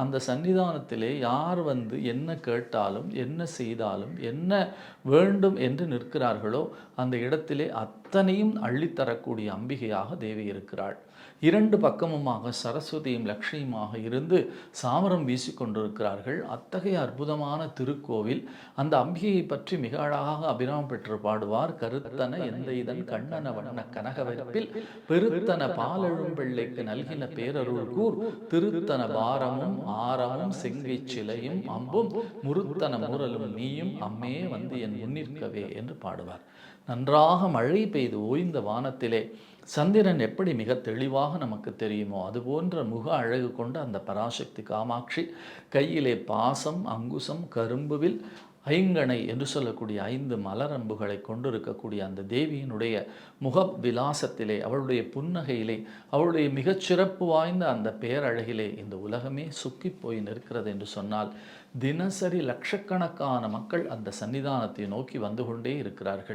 அந்த சன்னிதானத்திலே யார் வந்து என்ன கேட்டாலும் என்ன செய்தாலும் என்ன வேண்டும் என்று நிற்கிறார்களோ அந்த இடத்திலே அத்தனையும் அள்ளித்தரக்கூடிய அம்பிகையாக தேவி இருக்கிறாள். இரண்டு பக்கமுமாக சரஸ்வதியும் லக்ஷ்மியுமாக இருந்து சாமரம் வீசிக்கொண்டிருக்கிறார்கள். அத்தகைய அற்புதமான திருக்கோவில் அந்த அம்பிகையை பற்றி மிக அழகாக அபிராமம் பெற்று பாடுவார். கருத்தன எந்த இதன் கண்ணன வண்ண கனகவரப்பில் பெருத்தன பாலெழும் பிள்ளைக்கு நல்கின பேரருள் கூர் திருத்தன பாரமும் ஆறாலும் செங்கை சிலையும் அம்பும் முருத்தன முரலும் நீயும் அம்மே வந்து என் முன்னிற்கவே என்று பாடுவார். நன்றாக மழை பெய்து ஓய்ந்த வானத்திலே சந்திரன் எப்படி மிக தெளிவாக நமக்கு தெரியுமோ அதுபோன்ற முக அழகு கொண்ட அந்த பராசக்தி காமாட்சி கையிலே பாசம் அங்குசம் கரும்புவில் ஐங்கணை என்று சொல்லக்கூடிய ஐந்து மலரம்புகளை கொண்டிருக்கக்கூடிய அந்த தேவியினுடைய முக விலாசத்திலே அவளுடைய புன்னகையிலே அவளுடைய மிகச்சிறப்பு வாய்ந்த அந்த பேரழகிலே இந்த உலகமே சுக்கி போய் நிற்கிறது என்று சொன்னால் தினசரி லட்சக்கணக்கான மக்கள் அந்த சன்னிதானத்தை நோக்கி வந்து கொண்டே இருக்கிறார்கள்.